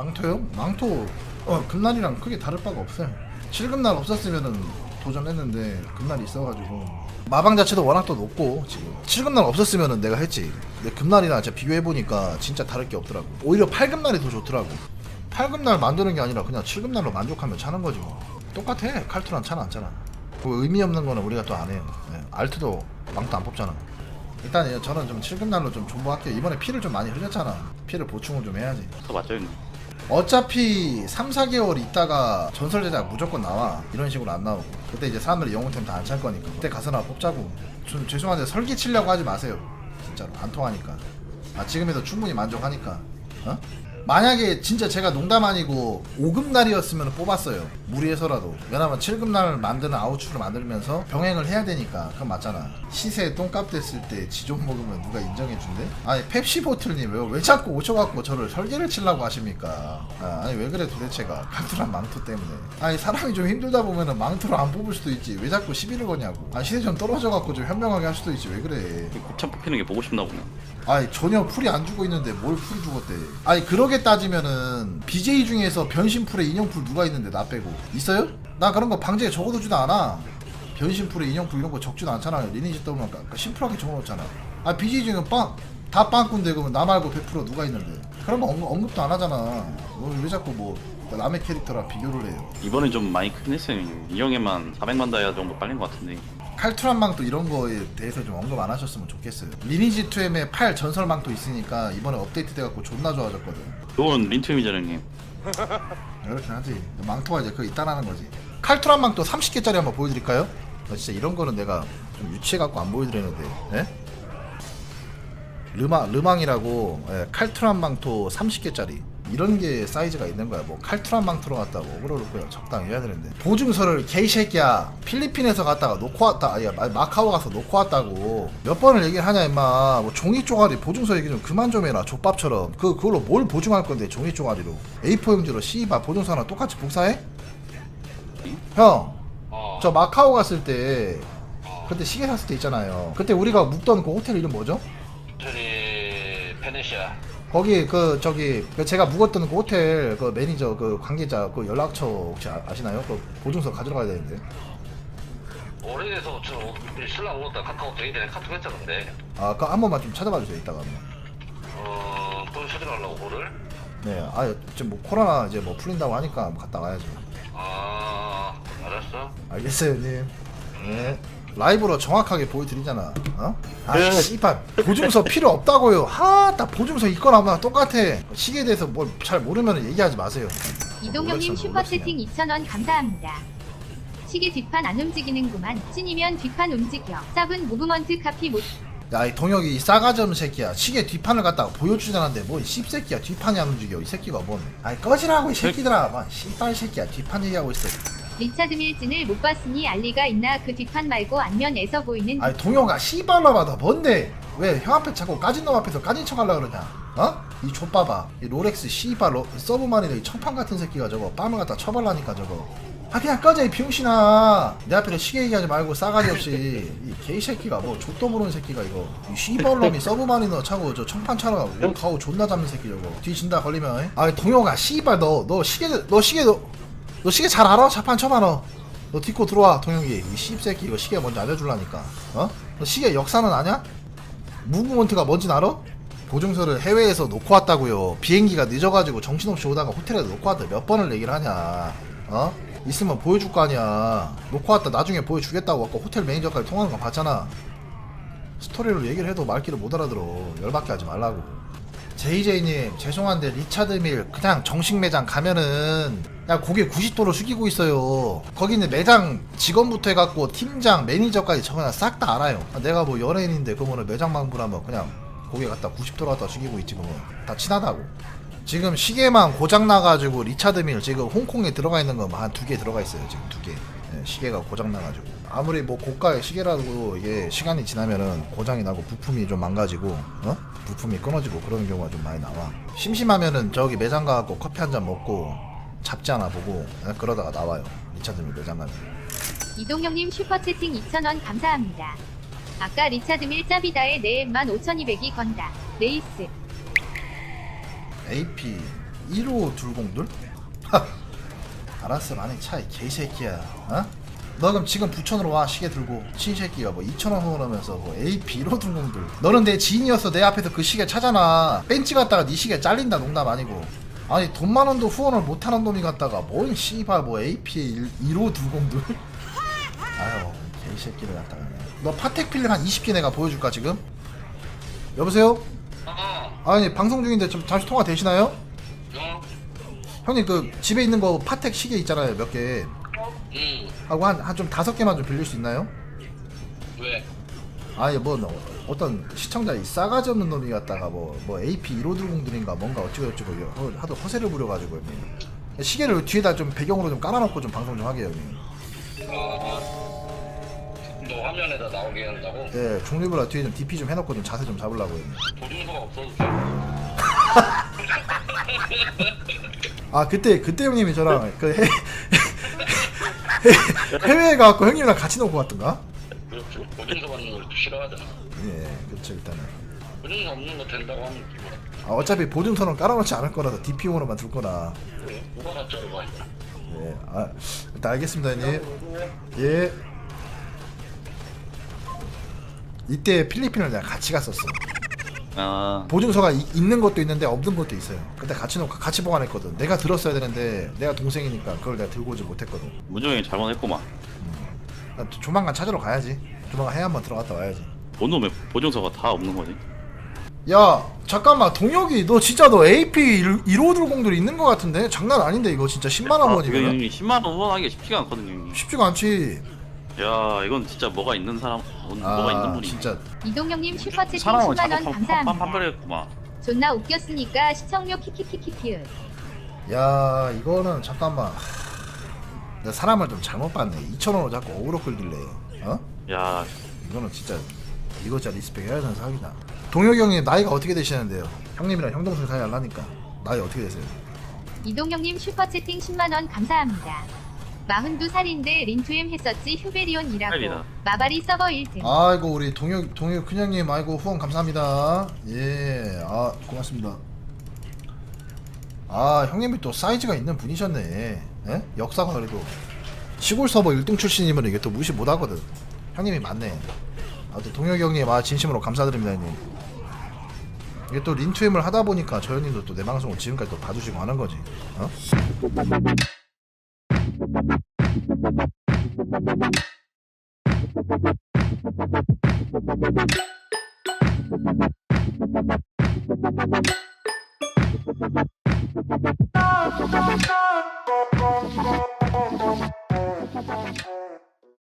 망토요? 망토. 어 금날이랑 크게 다를 바가 없어요. 7금날 없었으면은 도전했는데 금날이 있어가지고. 마방 자체도 워낙 또 높고 지금. 7금날 없었으면은 내가 했지. 근데 금날이랑 진짜 비교해 보니까 진짜 다를 게 없더라고. 오히려 8금날이 더 좋더라고. 8금날 만드는 게 아니라 그냥 7금날로 만족하면 차는 거지 뭐. 똑같아. 칼투랑 차는 안 차나. 그 의미 없는 거는 우리가 또 안 해요. 예, 알트도 망토 안 뽑잖아. 일단 예, 저는 좀 7금날로 좀 존버할게요. 이번에 피를 좀 많이 흘렸잖아. 피를 보충을 좀 해야지. 맞죠 형님? 어차피 3, 4개월 있다가 전설 제작 무조건 나와. 이런 식으로 안 나오고. 그때 이제 사람들이 영웅템 다 안 찰 거니까. 그때 가서나 뽑자고. 좀 죄송한데 설기 치려고 하지 마세요. 진짜로. 안 통하니까. 아 지금에도 충분히 만족하니까. 어? 만약에 진짜 제가 농담 아니고 5급 날이었으면 뽑았어요. 무리해서라도. 왜냐면 7급 날 만드는 아우추를 만들면서 병행을 해야 되니까. 그건 맞잖아. 시세 똥값 됐을 때 지존 먹으면 누가 인정해 준대? 아니 펩시 보틀님 왜, 왜 자꾸 오셔갖고 저를 설계를 치려고 하십니까? 아, 아니 왜 그래 도대체가. 칼투란 망토 때문에. 아니 사람이 좀 힘들다 보면은 망토를 안 뽑을 수도 있지. 왜 자꾸 시비를 거냐고. 아 시세 좀 떨어져갖고 좀 현명하게 할 수도 있지. 왜 그래? 곱창 뽑히는 게 보고 싶나 보네. 아니 전혀 풀이 안 주고 있는데 뭘 풀이 죽었대? 아니 그러게 따지면은 BJ 중에서 변신풀에 인형풀 누가 있는데 나 빼고. 있어요? 나 그런 거 방지에 적어두지도 않아. 변신풀에 인형풀 이런 거 적지도 않잖아요. 리니지 떠면 심플하게 적어놓잖아. 아 BJ 중에 빵다 빵꾼데 그러면 나 말고 100% 누가 있는데. 그런 거 언급, 언급도 안 하잖아. 뭐, 왜 자꾸 뭐 남의 캐릭터랑 비교를 해요? 이번엔 좀 많이 크긴 했어요 형님. 이 형에만 400만 다이아 정도 빨린 것 같은데 칼투란망도 이런 거에 대해서 좀 언급 안 하셨으면 좋겠어요. 리니지 2M에 8 전설망도 있으니까 이번에 업데이트 돼갖고 존나 좋아졌거든. 이건 린투임이잖아요 형님 이렇게 하지. 망토가 이제 그거 있다라는 거지. 칼투란 망토 30개짜리 한번 보여드릴까요? 나 진짜 이런 거는 내가 좀 유치해갖고 안 보여드리는데 예? 르망, 르망이라고 예, 칼투란 망토 30개짜리 이런 게 사이즈가 있는 거야 뭐 칼투란 망토로 갔다고 그럴 거야 적당히 해야 되는데 보증서를 개이새끼야 필리핀에서 갔다가 놓고 왔다 아니 마- 마카오 가서 놓고 왔다고 몇 번을 얘기를 하냐 임마 뭐 종이 쪼가리 보증서 얘기 좀 그만 좀 해라 족밥처럼 그 그걸로 뭘 보증할 건데 종이 쪼가리로 A4 용지로 씨바 보증서 하나 똑같이 복사해? 형 어. 저 마카오 갔을 때 그때 시계 샀을 때 있잖아요. 그때 우리가 묵던 그 호텔 이름 뭐죠? 저기 페네시아. 거기 그 저기 그 제가 묵었던 그 호텔 그 매니저 그 관계자 그 연락처 혹시 아, 아시나요? 그 보증서 가지러 가야 되는데. 오래돼서 저 신랑 오다 카카오 데이트에 카톡 했잖는데. 아, 그 한 번만 좀 찾아봐 주세요. 이따가. 어, 돈 찾으러 가려고 뭐를? 네. 아, 지금 뭐 코로나 이제 뭐 풀린다고 하니까 갔다 와야죠. 아, 알았어. 알겠어요, 형님. 네. 라이브로 정확하게 보여드리잖아. 어? 아, 네. 씨발. 보증서 필요 없다고요. 하, 딱 보증서 있거나 없나 똑같아. 시계에 대해서 뭘 잘 모르면 얘기하지 마세요. 이동형님 슈퍼채팅 2,000원 감사합니다. 시계 뒷판 안 움직이는구만. 찐이면 뒷판 움직여. 쌉은 무브먼트 카피 못. 야, 이 동혁이 이 싸가지 없는 새끼야. 시계 뒷판을 갖다가 보여주자는데 뭐 씹새끼야. 뒷판이 안 움직여. 이 새끼가 뭔. 아이, 꺼지라고 이 새끼들아. 뭐 씨발 새끼야. 뒷판 얘기하고 있어. 리차드 밀진을 못 봤으니 알리가 있나 그 뒷판 말고 안면에서 보이는 아이, 동혁아 씨발놈아 뭔데? 왜 형 앞에 자꾸 까진 놈 앞에서 까진 척 하려 그러냐? 어? 이 족봐봐. 이 롤렉스 씨발 로, 서브마리너 이 청판 같은 새끼가 저거 빰을 갖다 쳐발라니까 저거. 아 그냥 꺼져 이 병신아 내 앞에서 시계 얘기하지 말고 싸가지 없이 이 개이 새끼가 뭐 족도 모르는 새끼가 이거 이 씨발놈이 서브마리너 차고 저 청판 차러 가고 가고 존나 잡는 새끼 저거 뒤진다 걸리면 에? 아 동혁아 씨발 너너 시계 너 시계 너, 너 시계 잘 알아? 자판 쳐봐 너. 너 딛고 들어와 동혁이 이 씹새끼 이거 시계 먼저 알려줄라니까 어? 너 시계 역사는 아냐? 무브먼트가 뭔진 알아? 보증서를 해외에서 놓고 왔다고요 비행기가 늦어가지고 정신없이 오다가 호텔에 놓고 왔다 몇 번을 얘기를 하냐 어? 있으면 보여줄 거 아니야 놓고 왔다 나중에 보여주겠다고 아까 호텔 매니저까지 통화하는 거 봤잖아 스토리로 얘기를 해도 말귀를 못 알아들어 열받게 하지 말라고 JJ님 죄송한데 리차드 밀 그냥 정식 매장 가면은 야 고개 90도로 숙이고 있어요. 거기 있는 매장 직원부터 해갖고 팀장 매니저까지 저 그냥 싹다 알아요. 아, 내가 뭐 연예인인데 그러면 매장 방문하면 그냥 고개 갖다 90도로 갖다 숙이고 있지 그러면. 다 친하다고. 지금 시계만 고장 나가지고 리차드 밀 지금 홍콩에 들어가 있는 거한두 개 들어가 있어요 지금 두개. 예, 시계가 고장 나가지고. 아무리 뭐 고가의 시계라도 이게 시간이 지나면은 고장이 나고 부품이 좀 망가지고 어? 부품이 끊어지고 그런 경우가 좀 많이 나와. 심심하면은 저기 매장 가갖고 커피 한 잔 먹고 잡지 하나 보고 예, 그러다가 나와요 리차드 밀 매장 가면 이동형님 슈퍼채팅 2,000원 감사합니다. 아까 리차드 밀 짜비다에 내 15,200이 건다. 레이스. AP 1호 둘공들? 하, 알았어 많이 차이 개새끼야 어? 너 그럼 지금 부천으로 와 시계 들고 친새끼가 뭐 2천원 후원하면서 뭐 AP 1호 둘공들 너는 내 지인이었어 내 앞에서 그 시계 차잖아 벤치 갔다가 네 시계 잘린다 농담 아니고 아니 돈 만원도 후원을 못하는 놈이 갔다가 뭔 씨발 뭐 AP 1호 둘공들 아유 개새끼를 갖다가 너 파텍 필름 한 20개 내가 보여줄까 지금? 여보세요? 어, 아니 방송 중인데 좀 잠시 통화 되시나요? 어, 형님 그 집에 있는 거 파텍 시계 있잖아요 몇 개 응, 하고 한 한 좀 다섯 개만 좀 빌릴 수 있나요? 왜? 아니 뭐 너- 어떤 시청자 이 싸가지 없는 놈이 갔다가 뭐 뭐 AP 1520들인가 뭔가 어쩌고 저쩌고 여- 하도 허세를 부려가지고 형님 시계를 뒤에다 좀 배경으로 좀 깔아놓고 좀 방송 좀 하게 형님 아, 너 화면에다 나오게 한다고? 예 종류별로 뒤에 좀 DP 좀 해놓고 좀 자세 좀 잡으려고 형님 보증서가 없어도 돼? 아 그때 그때 형님이 저랑 그 해, 해외에 가갖고 형님이랑 같이 놓고 갔던가? 그렇죠. 보증서 받는 걸 싫어하잖아. 예 그렇죠 일단은 보증서 없는 거 된다고 하면 기분 아, 어차피 보증서는 깔아놓지 않을 거라서 DP용으로만 둘 거라 그래. 누가 가짜로 봐. 예, 아, 일단 알겠습니다, 형님. 예. 이때 필리핀을 내가 같이 갔었어. 아 보증서가 이- 있는 것도 있는데 없는 것도 있어요. 그때 같이 놓고 같이 보관했거든. 내가 들었어야 되는데 내가 동생이니까 그걸 내가 들고 오지 못했거든. 문종이 잘못했구만 나 조만간 찾으러 가야지. 조만간 해 한번 들어갔다 와야지. 본놈의 보증서가 다 없는 거지 야, 잠깐만, 동혁이, 너 진짜 너 AP 15들공들 있는 거 같은데? 장난 아닌데 이거 진짜 10만 아, 원이면? 그게 형님 10만 원 후원하기 쉽지가 않거든요 형님. 쉽지가 않지. 야 이건 진짜 뭐가 있는 사람 뭐- 뭐가 있는 아, 분이 진짜. 이동형님 슈퍼채팅 사람을 10만원 자꾸 감사합니다. 판판판판했구만. 존나 웃겼으니까 시청료 키키키키키을. 야 이거는 잠깐만. 하, 내가 사람을 좀 잘못 봤네. 2천 원으로 자꾸 어그로 끌길래. 어? 야. 이거는 진짜 이거 진짜 리스펙 해야 되는 사기다 동혁이 형님 나이가 어떻게 되시는데요? 형님이랑 형동생 사이 알라니까 나이 어떻게 되세요? 이동형님 슈퍼채팅 10만원 감사합니다. 42살인데 린투엠 했었지 휴베리온이라고. 빨리다. 마바리 서버 1등. 아이고 우리 동혁 동혁 큰형님 아이고 후원 감사합니다 예아 고맙습니다 아 형님이 또 사이즈가 있는 분이셨네 예? 역사가 그래도 시골 서버 1등 출신이면 이게 또 무시 못하거든 형님이 맞네 아또 동혁이 형님 아 진심으로 감사드립니다 형님 이게 또 린투엠을 하다 보니까 저 형님도 또 내 방송을 지금까지 또 봐주시고 하는 거지 어?